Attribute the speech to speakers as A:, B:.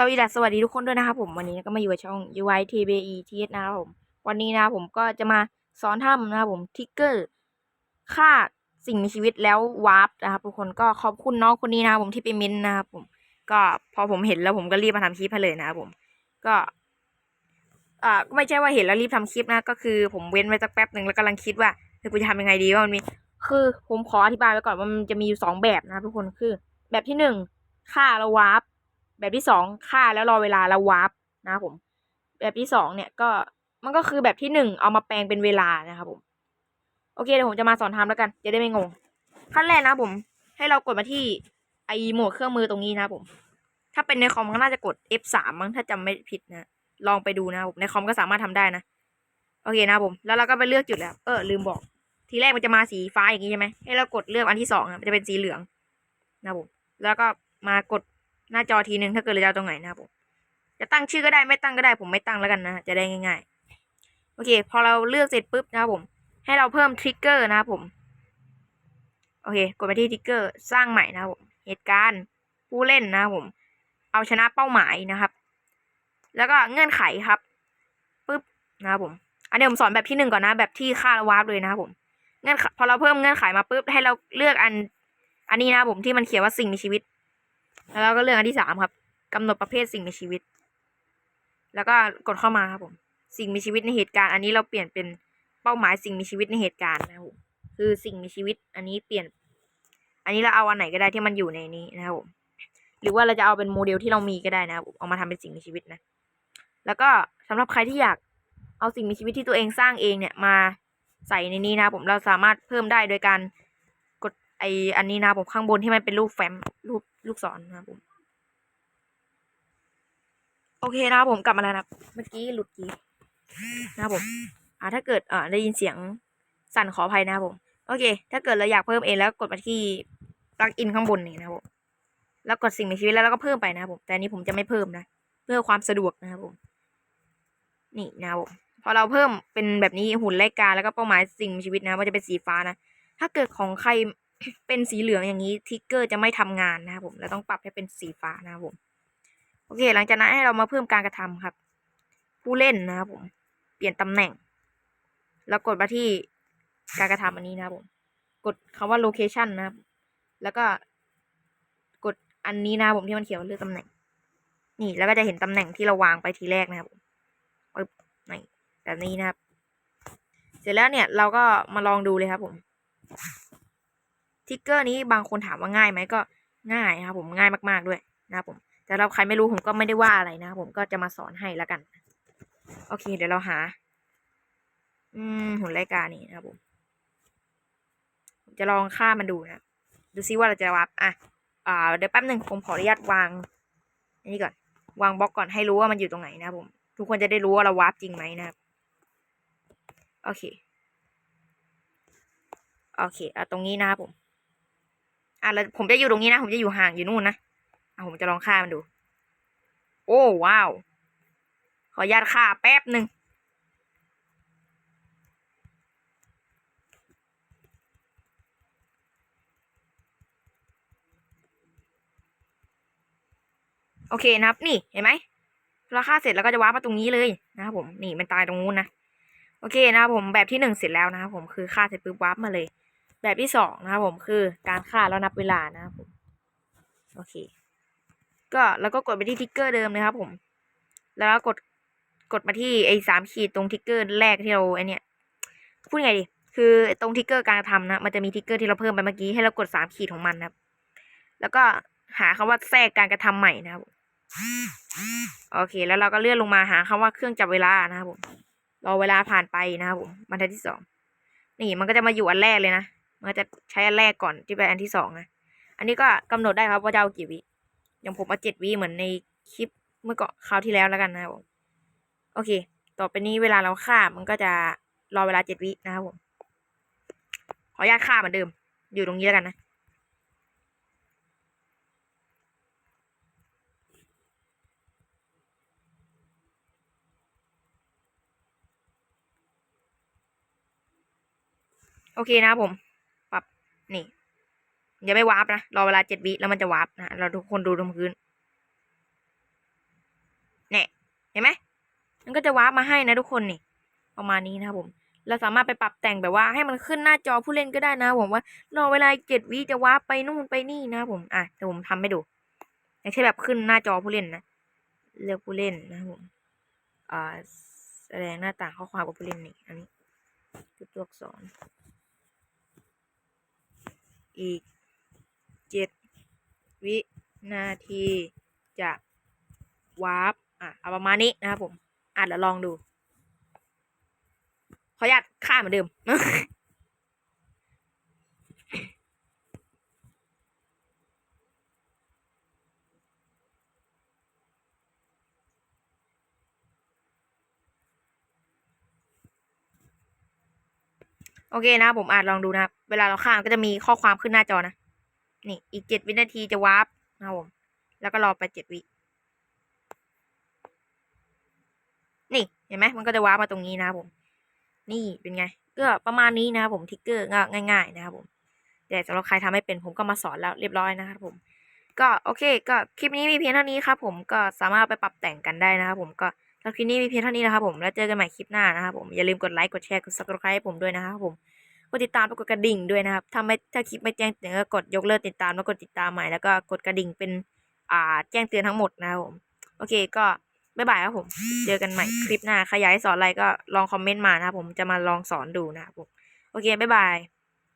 A: สวัสดีสวัสดีทุกคนด้วยนะครับผมวันนี้ก็มาอยู่กับช่อง UI TBE TS นะครับผม วันนี้นะผมก็จะมาสอนทำนะครับผมทิกเกอร์ฆ่าสิ่งมีชีวิตแล้ววาร์ปนะครับทุกคนก็ขอบคุณน้องคนนี้นะครับผมที่ไปม้นนะครับผม ก็พอผมเห็นแล้วผมก็รีบมาทำคลิปให้เลยนะครับผม ก็อ่าก็ไม่ใช่ว่าเห็นแล้วรีบทำคลิปนะ ก็คือผมเว้นไว้สักแป๊บหนึ่งแล้วกำลังคิดว่าเฮ้ยกูจะทำยังไงดีว่ามันมีคือผมขออธิบายไว้ก่อนว่ามันจะมีอยู่สองแบบนะครับทุกคนคือ แบบที่หนึ่งฆ่าแล้ววาร์ป แบบที่สองฆ่าแล้วรอเวลาแล้ววาร์ปนะครับผม แบบที่สองเนี่ยก็มันก็คือแบบที่หนึ่งเอามาแปลงเป็นเวลานะครับผม โอเคเดี๋ยวผมจะมาสอนทำแล้วกัน จะได้ไม่งง ขั้นแรกนะผม ให้เรากดมาที่ไอโหมดเครื่องมือตรงนี้นะครับผม ถ้าเป็นในคอมก็น่าจะกด F3 มั้งถ้าจำไม่ผิดนะลองไปดูนะผมในคอมก็สามารถทำได้นะโอเคนะผมแล้วเราก็ไปเลือกจุดแล้ว เออลืมบอก ทีแรกมันจะมาสีฟ้าอย่างนี้ใช่ไหมให้เรากดเลือกอันที่สองนะมันจะเป็นสีเหลืองนะครับผมแล้วก็มากด หน้าจอทีนึงถ้าเกิดเราจะตรงไหนนะครับผมจะตั้งชื่อก็ได้ไม่ตั้งก็ได้ผมไม่ตั้งแล้วกันนะ จะได้ง่ายๆ โอเค พอเราเลือกเสร็จปุ๊บนะครับผม ให้เราเพิ่มทริกเกอร์นะครับผม โอเค กดไปที่ทริกเกอร์สร้างใหม่นะครับผม เหตุการณ์ผู้เล่นนะครับผม เอาชนะเป้าหมายนะครับ แล้วก็เงื่อนไขครับปุ๊บนะครับผม อันนี้ผมสอนแบบที่หนึ่งก่อนนะ แบบที่ค่าระวาร์ปเลยนะครับผม เงื่อนไขพอเราเพิ่มเงื่อนไขมาปุ๊บให้เราเลือกอัน อันนี้นะครับผมที่มันเขียนว่าสิ่งมีชีวิต แล้วก็เลือกอันที่สามครับกำหนดประเภทสิ่งมีชีวิต แล้วก็กดเข้ามาครับผม สิ่งมีชีวิตในเหตุการณ์ อันนี้เราเปลี่ยนเป็นเป้าหมายสิ่งมีชีวิตในเหตุการณ์นะครับผมคือสิ่งมีชีวิต อันนี้เปลี่ยน อันนี้เราเอาอันไหนก็ได้ที่มันอยู่ในนี้นะครับผมหรือว่าเราจะเอาเป็นโมเดลที่เรามีก็ได้นะครับผมเอามาทำเป็นสิ่งมีชีวิตนะ แล้วก็สำหรับใครที่อยากเอาสิ่งมีชีวิตที่ตัวเองสร้างเองเนี่ยมาใส่ในนี้นะครับผมเราสามารถเพิ่มได้โดยการ ไออันนี้นะผมข้างบนที่มันเป็นรูปแฟ้มรูปลูกศรนะผมโอเคนะผมกลับมาแล้วนะเมื่อกี้หลุดกี้นะผมอ่าถ้าเกิดอ่าได้ยินเสียงสั่นขออภัยนะผมโอเค ถ้าเกิดเราอยากเพิ่มเองแล้วกดมาที่ปลั๊กอินข้างบนนี่นะผมแล้วกดสิ่งมีชีวิตแล้วเราก็เพิ่มไปนะผมแต่อันนี้ผมจะไม่เพิ่มนะเพื่อความสะดวกนะครับผม นี่นะผมพอเราเพิ่มเป็นแบบนี้หุ่นไล่กาแล้วก็เป้าหมายสิ่งมีชีวิตนะมันจะเป็นสีฟ้านะถ้าเกิดของใคร เป็นสีเหลืองอย่างนี้ทิกเกอร์จะไม่ทำงานนะครับผม เราต้องปรับให้เป็นสีฟ้านะครับผม โอเค หลังจากนั้นให้เรามาเพิ่มการกระทำครับ ผู้เล่นนะครับผม เปลี่ยนตำแหน่ง แล้วกดมาที่การกระทำอันนี้นะครับผม กดคำว่า location นะครับ แล้วก็กดอันนี้นะครับผมที่มันเขียนว่าเลือกตำแหน่ง นี่แล้วก็จะเห็นตำแหน่งที่เราวางไปทีแรกนะครับผมนี่แบบนี้นะครับ เสร็จแล้วเนี่ยเราก็มาลองดูเลยครับผม ทิกเกอร์นี้บางคนถามว่าง่ายไหมก็ง่ายครับผมง่ายมากๆด้วยนะครับผมแต่เราใครไม่รู้ผมก็ไม่ได้ว่าอะไรนะครับผมก็จะมาสอนให้แล้วกัน โอเค เดี๋ยวเราหา อืมหุ่นรายการนี่นะครับผมผมจะลองฆ่ามันดูนะดูซิว่าเราจะวับอะอ่าเดี๋ยวแป๊บหนึ่งผมขออนุญาตวางอันนี้ก่อน วางบล็อกก่อนให้รู้ว่ามันอยู่ตรงไหนนะครับผม ทุกคนจะได้รู้ว่าเราวาร์ปจริงไหมนะครับโอเค โอเคเอาตรงนี้นะครับผม อะแล้วผมจะอยู่ตรงนี้นะ ผมจะอยู่ห่างอยู่นู่นนะอะผมจะลองฆ่ามันดู โอ้ว้าว ขออนุญาตฆ่าแป๊บหนึ่งโอเคนะครับ นี่เห็นไหมเราฆ่าเสร็จแล้วก็จะว้าปมาตรงนี้เลยนะครับผมนี่มันตายตรงนู้นนะโอเคนะครับผมแบบที่หนึ่งเสร็จแล้วนะครับผมคือฆ่าเสร็จปุ๊บว้ามาเลย แบบที่สองนะครับผมคือการฆ่าแล้วนับเวลานะครับผมโอเค ก็แล้วก็กดไปที่ทิกเกอร์เดิมนะครับผม แล้วก็กดกดมาที่ไอ้สามขีดตรงทิกเกอร์แรกที่เราไอเนี้ยพูดไงดี คือตรงทิกเกอร์การกระทำนะ มันจะมีทิกเกอร์ที่เราเพิ่มไปเมื่อกี้ให้เรากดสามขีดของมันนะครับ แล้วก็หาคำว่าแทรกการกระทำใหม่นะครับโอเค แล้วเราก็เลื่อนลงมาหาคำว่าเครื่องจับเวลานะครับผมรอเวลาผ่านไปนะครับผมบรรทัดที่สองนี่มันก็จะมาอยู่อันแรกเลยนะ มันจะใช้อันแรกก่อนที่เป็นอันที่สองนะอันนี้ก็กำหนดได้ครับว่าจะเอากี่วิอย่างผมเอาเจ็ดวิเหมือนในคลิปเมื่อก่อนคราวที่แล้วแล้วกันนะครับผมโอเค ต่อไปนี้เวลาเราฆ่ามันก็จะรอเวลาเจ็ดวินะครับผมขออนุญาตฆ่าเหมือนเดิม อยู่ตรงนี้แล้วกันนะโอเคนะครับผม นี่อย่าไม่วาร์ปนะรอเวลาเจ็ดวิแล้วมันจะวาร์ปนะเราทุกคนดูตรงพื้นเนี่ยเห็นไหมมันก็จะวาร์ปมาให้นะทุกคนนี่ประมาณนี้นะครับผมเราสามารถไปปรับแต่งแบบว่าให้มันขึ้นหน้าจอผู้เล่นก็ได้นะผมว่ารอเวลาเจ็ดวิจะวาร์ปไปนู่นไปนี่นะครับผมอะเดี๋ยวผมทำให้ดูอย่างเช่แบบขึ้นหน้าจอผู้เล่นนะเลือกผู้เล่นนะครับผมอ่าแสดงหน้าต่างข้อความกับผู้เล่นนี่อันนี้ตัวอักษร อีกเจ็ดวินาทีจะวาร์ปอะเอาประมาณนี้นะครับผมอะเดี๋ยวลองดูขออนุญาตค่าเหมือนเดิม โอเคนะผมอาจลองดูนะครับ เวลาเราข้ามก็จะมีข้อความขึ้นหน้าจอนะ นี่อีกเจ็ดวินาทีจะวาร์ปนะครับผม แล้วก็รอไปเจ็ดวิ นี่เห็นไหมมันก็จะวาร์ปมาตรงนี้นะครับผม นี่เป็นไง ก็ประมาณนี้นะครับผมทิกเกอร์ก็ง่าย ๆ นะครับผมแต่สำหรับใครทำไม่เป็นผมก็มาสอนแล้วเรียบร้อยนะครับผม ก็โอเค ก็คลิปนี้มีเพียงเท่านี้ครับผมก็สามารถไปปรับแต่งกันได้นะครับผมก็ สำหรับคลิปนี้มีเพียงเท่านี้นะครับผม แล้วเจอกันใหม่คลิปหน้านะครับผม อย่าลืมกดไลค์ กดแชร์ กด subscribe ให้ผมด้วยนะครับผม กดติดตามแล้วกดกระดิ่งด้วยนะครับ ถ้าไม่ถ้าคลิปไม่แจ้งเตือนก็กดยกเลิกติดตามแล้วกดติดตามใหม่ แล้วก็กดกระดิ่งเป็นอ่าแจ้งเตือนทั้งหมดนะครับผม โอเคก็บ๊ายบายครับผม เจอกันใหม่คลิปหน้า ใครอยากให้สอนอะไรก็ลองคอมเมนต์มานะครับผม จะมาลองสอนดูนะครับผม โอเคบ๊ายบาย